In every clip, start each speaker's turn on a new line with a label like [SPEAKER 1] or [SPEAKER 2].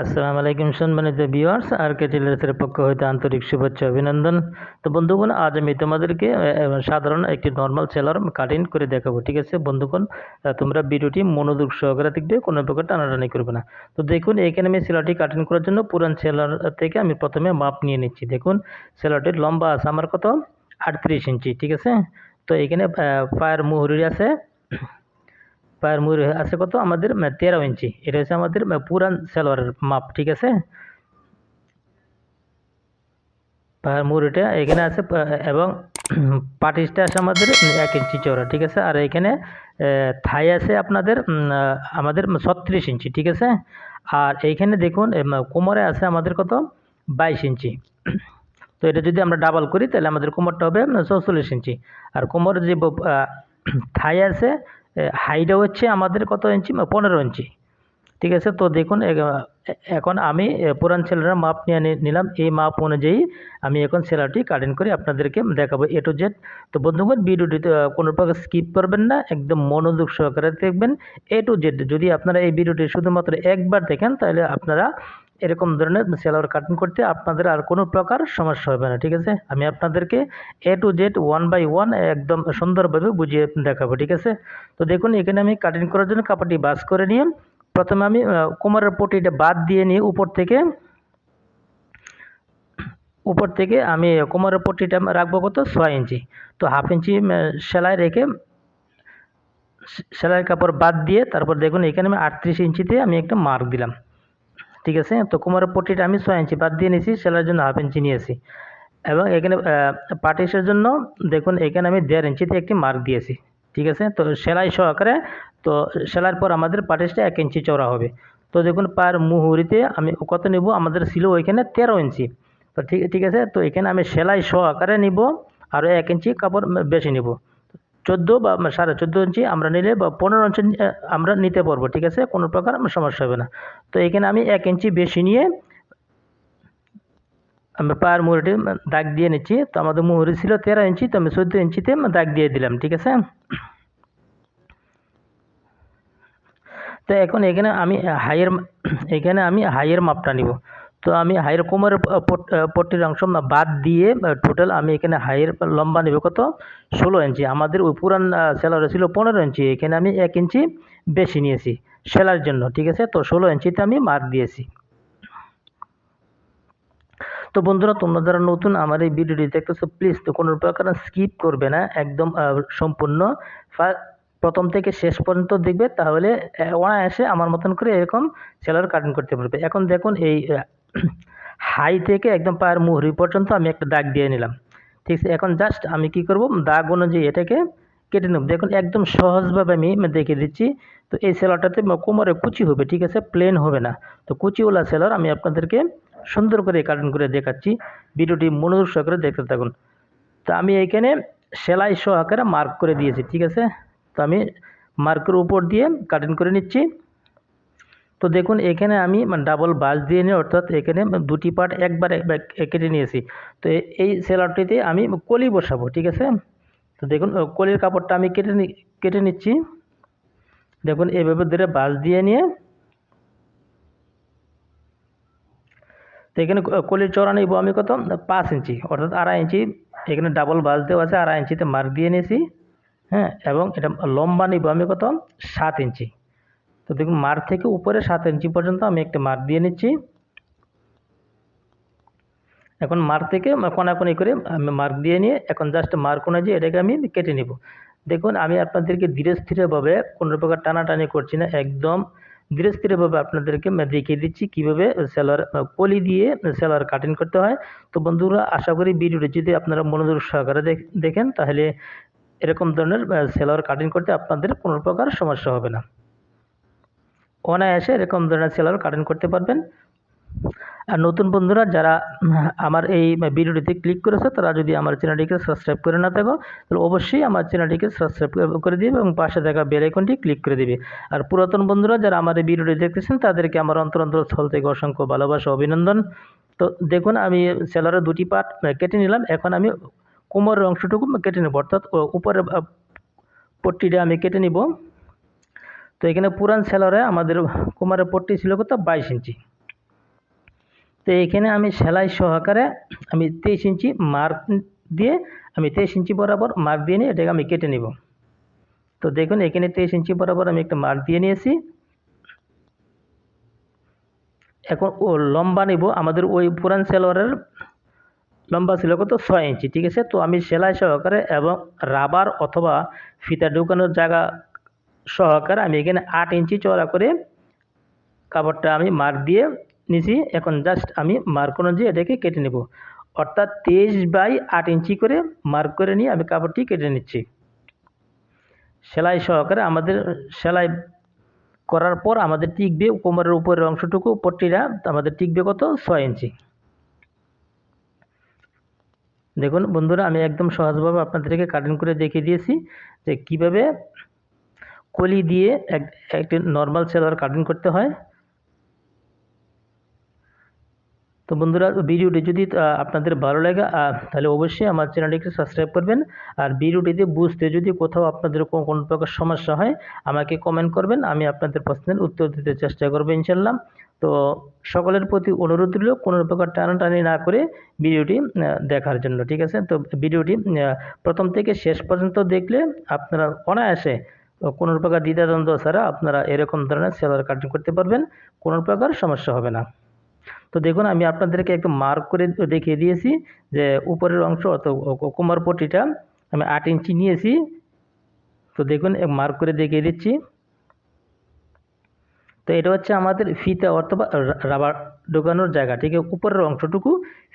[SPEAKER 1] আসসালামু আলাইকুম সম্মানিত ভিউয়ার্স, আর কে টেলার্সের পক্ষ হইতে আন্তরিক শুভেচ্ছা অভিনন্দন। তো বন্ধুগণ, আজ আমি তোমাদেরকে সাধারণ একটি নর্মাল সেলার কাটিং করে দেখাবো, ঠিক আছে? বন্ধুগণ তোমরা ভিডিওটি মনোযোগ সহকারে দেখবে, কোনো প্রকার টানাটানি করবে না। তো দেখুন এখানে আমি সেলারটি কাটিং করার জন্য পুরান সেলার থেকে আমি প্রথমে মাপ নিয়ে নিচ্ছি। দেখুন সেলারটির লম্বা আছে আমার কত? আটত্রিশ ইঞ্চি, ঠিক আছে? তো এখানে পায়ের মুহুরি আছে। পায়ের মুহুরি আছে কত? আমাদের তেরো ইঞ্চি। এটা হচ্ছে আমাদের পুরান সেলোয়ারের মাপ, ঠিক আছে? পায়ের মুহুরিটা এখানে আছে এবং পাটিসটা আছে আমাদের এক ইঞ্চি চওড়া, ঠিক আছে? আর এখানে থাই আছে আপনাদের আমাদের ছত্রিশ ইঞ্চি, ঠিক আছে? আর এইখানে দেখুন কোমরে আছে আমাদের কত? বাইশ ইঞ্চি। তো এটা যদি আমরা ডাবল করি, তাহলে আমাদের কোমরটা হবে চৌচল্লিশ ইঞ্চি। আর কোমরের যে থাই আছে হাইটা হচ্ছে আমাদের কত ইঞ্চি? পনেরো ইঞ্চি। ঠিক আছে? তো দেখুন এখন আমি পুরান সেলারের মাপ নিয়ে নিলাম। এই মাপ অনুযায়ী আমি এখন সেলারটি কাটিং করে আপনাদেরকে দেখাবো এ টু জেড। তো বন্ধুগণ ভিডিওটিতে আহ, কোনো প্রকার স্কিপ করবেন না। একদম মনোযোগ সহকারে দেখবেন এ টু জেড। যদি আপনারা এই ভিডিওটি শুধুমাত্র একবার দেখেন তাহলে আপনারা এরকম ধরনের সেলার কাটিং করতে আপনাদের আর কোনো প্রকার সমস্যা হবে না, ঠিক আছে? আমি আপনাদেরকে A to Z one by one একদম সুন্দরভাবে বুঝিয়ে দেখাবো, ঠিক আছে? তো দেখুন, এখানে আমি কাটিং করার জন্য কাপড়টি বাস করে নিয়ে প্রথমে আমি কোমরের পটিটা বাদ দিয়ে নিয়ে উপর থেকে উপর থেকে আমি কোমরের পট্টিটা রাখব কত? ছয় ইঞ্চি। তো হাফ ইঞ্চি সেলাই রেখে সেলাইয়ের কাপড় বাদ দিয়ে তারপর দেখুন, এখানে আমি আটত্রিশ ইঞ্চিতে আমি একটা মার্ক দিলাম। ঠিক আছে? তো কোমরের পট্টিটা আমি ছয় ইঞ্চি বাদ দিয়ে নিয়েছি সেলাইয়ের জন্য হাফ ইঞ্চি নিয়েছি। এবং এখানে পার্টিসের জন্য দেখুন, এখানে আমি দেড় ইঞ্চিতে একটি মার্ক দিয়েছি, ঠিক আছে? তো সেলাই সহকারে, তো সেলাইয়ের পর আমাদের পার্টিসটা এক ইঞ্চি চওড়া হবে। তো দেখুন, পার মুহুরিতে আমি কত নেব? আমাদের ছিল ওইখানে তেরো ইঞ্চি। তো ঠিক ঠিক আছে? তো এখানে আমি সেলাই সহকারে নিব, আরও এক ইঞ্চি কাপড় বেশি নিব। চোদ্দ বা সাড়ে চোদ্দ ইঞ্চি আমরা নিলে বা পনেরো ইঞ্চি আমরা নিতে পারব, ঠিক আছে? কোনো প্রকার আমার সমস্যা হবে না। তো এখানে আমি এক ইঞ্চি বেশি নিয়ে আমি পায়ের মুহুরিটি দাগ দিয়ে নিচ্ছি। তো আমাদের মুহুরি ছিল তেরো ইঞ্চি, তো আমি চোদ্দ ইঞ্চিতে দাগ দিয়ে দিলাম, ঠিক আছে? তো এখন এখানে আমি হাইয়ের, এখানে আমি হাইয়ের মাপটা নিব। তো আমি হাইয়ের কোমরের পট্টির অংশ বাদ দিয়ে টোটাল আমি এখানে হাইয়ের লম্বা নেব কত? ষোলো ইঞ্চি আমাদের ওই পুরান সেলারে ছিল পনেরো ইঞ্চি এখানে আমি এক ইঞ্চি বেশি নিয়েছি সেলার জন্য, ঠিক আছে? তো ষোলো ইঞ্চিতে আমি মার্ক দিয়েছি। তো বন্ধুরা, তোমরা যারা নতুন আমার এই ভিডিওটি দেখতেছো প্লিজ তো কোনো প্রকার স্কিপ করবে না, একদম সম্পূর্ণ। প্রথম থেকে শেষ পর্যন্ত দেখবে, তাহলে অনায়াসে আমার মতন করে এরকম সেলার কাটিং করতে পারবে। এখন দেখুন এই হাই থেকে একদম পায়ের মুহুরি পর্যন্ত আমি একটা দাগ দিয়ে নিলাম। ঠিক আছে, এখন জাস্ট আমি কি করব? দাগ অনুযায়ী এটাকে কেটে নেব। দেখুন, একদম সহজভাবে আমি দেখিয়ে দিচ্ছি। তো এই সেলারটাতে কোমরে কুচি হবে, ঠিক আছে? প্লেন হবে না। তো কুচিওয়ালা সেলার আমি আপনাদেরকে সুন্দর করে কাটিং করে দেখাচ্ছি। ভিডিওটি মনোযোগ সহকারে দেখতে থাকুন। তো আমি এইখানে সেলাই সহকারে মার্ক করে দিয়েছি, ঠিক আছে? তো আমি মার্কের উপর দিয়ে কাটিং করে নিচ্ছি। তো দেখুন, এখানে আমি ডাবল বাস দিয়ে নিয়ে, অর্থাৎ এখানে দুটি পার্ট একবার এক- কেটে নিয়েছি। তো এই সেলারটিতে আমি কলি বসাবো, ঠিক আছে? তো দেখুন কলির কাপড়টা আমি কেটে কেটে নিচ্ছি। দেখুন, এভাবে ধরে বাস দিয়ে নিয়ে। তো এখানে কলির চড়া নিব আমি কত? পাঁচ ইঞ্চি, অর্থাৎ আড়াই ইঞ্চি। এখানে ডাবল বাস দেওয়া আছে, আড়াই ইঞ্চিতে মার্ক দিয়ে নিয়েছি। হ্যাঁ এবং এটা লম্বা নিব আমি কত? সাত ইঞ্চি। তো দেখুন মার্ক থেকে উপরে সাত ইঞ্চি পর্যন্ত আমি একটা মার্ক দিয়ে নিচ্ছি। এখন মার্ক থেকে কোনাকুনি করে আমি মার্ক দিয়ে নিয়ে এখন জাস্ট মার্ক অনুযায়ী এটাকে আমি কেটে নিব। দেখুন, আমি আপনাদেরকে ধীরে স্থিরভাবে কোনো প্রকার টানাটানি করছি না, একদম ধীরে স্থিরভাবে আপনাদেরকে দেখিয়ে দিচ্ছি কীভাবে সেলার কলি দিয়ে সেলার কাটিং করতে হয়। তো বন্ধুরা, আশা করি ভিডিওটি যদি আপনারা মনোযোগ সহকারে দেখ- দেখেন, তাহলে এরকম ধরনের সেলার কাটিং করতে আপনাদের কোনো প্রকার সমস্যা হবে না। অনায়াসে এরকম ধরনের সেলার কাটিং করতে পারবেন। আর নতুন বন্ধুরা যারা আমার এই ভিডিওটিতে ক্লিক করেছে, তারা যদি আমার চ্যানেলটিকে সাবস্ক্রাইব করে না থাকো, তাহলে অবশ্যই আমার চ্যানেলটিকে সাবস্ক্রাইব করে দিবে এবং পাশে থাকা বেল আইকনটি ক্লিক করে দিবে। আর পুরাতন বন্ধুরা যারা আমার এই ভিডিওটি দেখতেছেন, তাদেরকে আমার অন্তর অন্তর স্থল থেকে অসংখ্য ভালোবাসা, অভিনন্দন। তো দেখুন, আমি সেলারের দুটি পার্ট কেটে নিলাম। এখন আমি কোমরের অংশটুকু কেটে নেব, অর্থাৎ উপরের পট্টিটা আমি কেটে নিব। তো এখানে পুরান সেলারে আমাদের কোমরের পট্টি ছিল কত? বাইশ ইঞ্চি। তো এখানে আমি সেলাই সহকারে আমি তেইশ ইঞ্চি মার্ক দিয়ে আমি তেইশ ইঞ্চি বরাবর মার্ক দিয়ে নিয়ে এটাকে আমি কেটে নিব। তো দেখুন, এখানে তেইশ ইঞ্চি বরাবর আমি একটা মার্ক দিয়ে নিয়েছি। এখন ও লম্বা নিব। আমাদের ওই পুরান সেলোয়ারের লম্বা ছিল কত? ছয় ইঞ্চি, ঠিক আছে? তো আমি সেলাই সহকারে এবং রাবার অথবা ফিতা ঢুকানোর জায়গা সহকারে আমি এখানে আট ইঞ্চি চড়া করে কাপড়টা আমি মার্ক দিয়ে নিছি। এখন জাস্ট আমি মার্ক অনুযায়ী এটাকে কেটে নেব। অর্থাৎ তেইশ বাই আট ইঞ্চি করে মার্ক করে নিয়ে আমি কাপড়টি কেটে নিচ্ছি। সেলাই সহকারে আমাদের সেলাই করার পর আমাদের টিকবে কোমরের উপরের অংশটুকু, পট্টিটা আমাদের টিকবে কত? ছয় ইঞ্চি। দেখুন বন্ধুরা, আমি একদম সহজভাবে আপনাদেরকে কাটিং করে দেখিয়ে দিয়েছি যে কীভাবে কলি দিয়ে এক, একটি নর্মাল সেলোয়ার কাটিং করতে হয়। তো বন্ধুরা, ভিডিওটি যদি আপনাদের ভালো লাগে তাহলে অবশ্যই আমার চ্যানেলটিকে সাবস্ক্রাইব করবেন। আর ভিডিওটিতে বুঝতে যদি কোথাও আপনাদের কোনো প্রকার সমস্যা হয়, আমাকে কমেন্ট করবেন, আমি আপনাদের প্রশ্নের উত্তর দিতে চেষ্টা করব ইনশাল্লাহ। তো সকলের প্রতি অনুরোধ রইল, কোনো প্রকার টানাটানি না করে ভিডিওটি দেখার জন্য, ঠিক আছে? তো ভিডিওটি প্রথম থেকে শেষ পর্যন্ত দেখলে আপনারা অনায়াসে কোনো প্রকার দ্বিধাদ্বন্দ্ব ছাড়া আপনারা এরকম ধরনের সেলার কাটিং করতে পারবেন, কোনো প্রকার সমস্যা হবে না। তো দেখুন, আমি আপনাদেরকে একটু মার্ক করে দেখিয়ে দিয়েছি যে উপরের অংশ অত কোমর পট্টিটা আমি আট ইঞ্চি নিয়েছি। তো দেখুন মার্ক করে দেখিয়ে দিচ্ছি। তো এটা হচ্ছে আমাদের ফিতা অথবা রাবার ঢোকানোর জায়গা, ঠিক আছে? উপরের অংশটুকু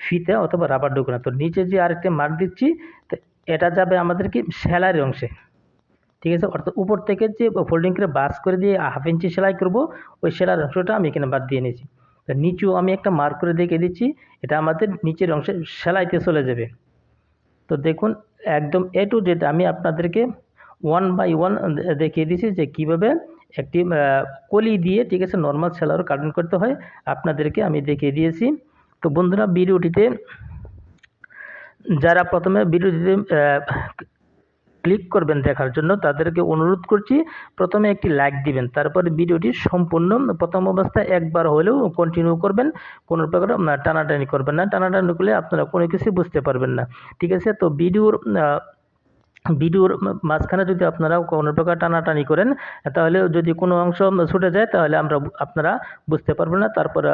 [SPEAKER 1] ফিতা অথবা রাবার ঢোকানো। তো নিচে যে আরেকটা মার্ক দিচ্ছি, তো এটা যাবে আমাদের কি সেলাইয়ের অংশে। ঠিক আছে? অর্থাৎ উপর থেকে যে ফোল্ডিং করে বাস করে দিয়ে হাফ ইঞ্চি সেলাই করব, ওই সেলাইয়ের অংশটা আমি এখানে বাদ দিয়ে নিয়েছি তো নিচেও আমি একটা মার্ক করে দেখিয়ে দিচ্ছি, এটা আমাদের নিচের অংশে সেলাইতে চলে যাবে। তো দেখুন, একদম এ টু জেড আমি আপনাদেরকে ওয়ান বাই ওয়ান দেখিয়ে দিয়েছি যে কীভাবে একটি কলি দিয়ে ঠিক আছে নর্মাল সেলার কাটিং করতে হয়। আপনাদেরকে আমি দেখিয়ে দিয়েছি। তো বন্ধুরা, ভিডিওটিতে যারা প্রথমে ভিডিওটিতে ক্লিক করবেন দেখার জন্য, তাদেরকে অনুরোধ করছি, প্রথমে একটি লাইক দিবেন, তারপরে ভিডিওটি সম্পূর্ণ প্রথম অবস্থায় একবার হলেও কন্টিনিউ করবেন, কোনো প্রকার টানাটানি করবেন না, টানাটানি করলে আপনারা কোনো কিছু বুঝতে পারবেন না। ঠিক আছে, তো ভিডিওর ভিডিওর মাঝখানে যদি আপনারা কোনো প্রকার টানাটানি করেন, তাহলে যদি কোনো অংশ ছুটে যায়, তাহলে আমরা আপনারা বুঝতে পারবেন না। তারপরে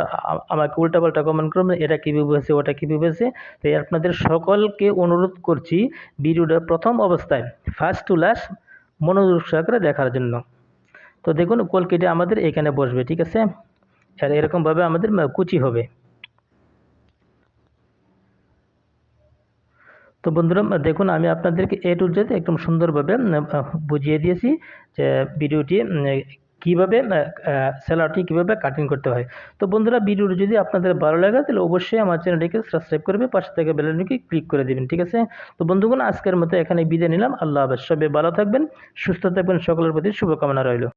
[SPEAKER 1] আমাকে উল্টাপাল্টা কমেন্ট করবেন, এটা কীভাবে হয়েছে ওটা কীভাবে হয়েছে তাই আপনাদের সকলকে অনুরোধ করছি ভিডিওটা প্রথম অবস্থায় ফার্স্ট টু লাস্ট মনোযোগ সহকারে দেখার জন্য। তো দেখুন কলকেটে আমাদের এখানে বসবে, ঠিক আছে? এরকমভাবে আমাদের কুচি হবে। তো বন্ধুরা, দেখুন, আমি আপনাদেরকে এ টু জেড একদম সুন্দরভাবে বুঝিয়ে দিয়েছি যে ভিডিওটি কীভাবে স্যালাডটি কীভাবে কাটিং করতে হয়। তো বন্ধুরা, ভিডিওটি যদি আপনাদের ভালো লাগে, তাহলে অবশ্যই আমার চ্যানেলটিকে সাবস্ক্রাইব করবে, পাশে থেকে বেলানিকে ক্লিক করে দিবেন, ঠিক আছে? তো বন্ধুগণ, আজকের মতো এখানে বিদায় নিলাম। আল্লাহ হাফেজ। সবাই ভালো থাকবেন, সুস্থ থাকবেন, সকলের প্রতি শুভকামনা রইল।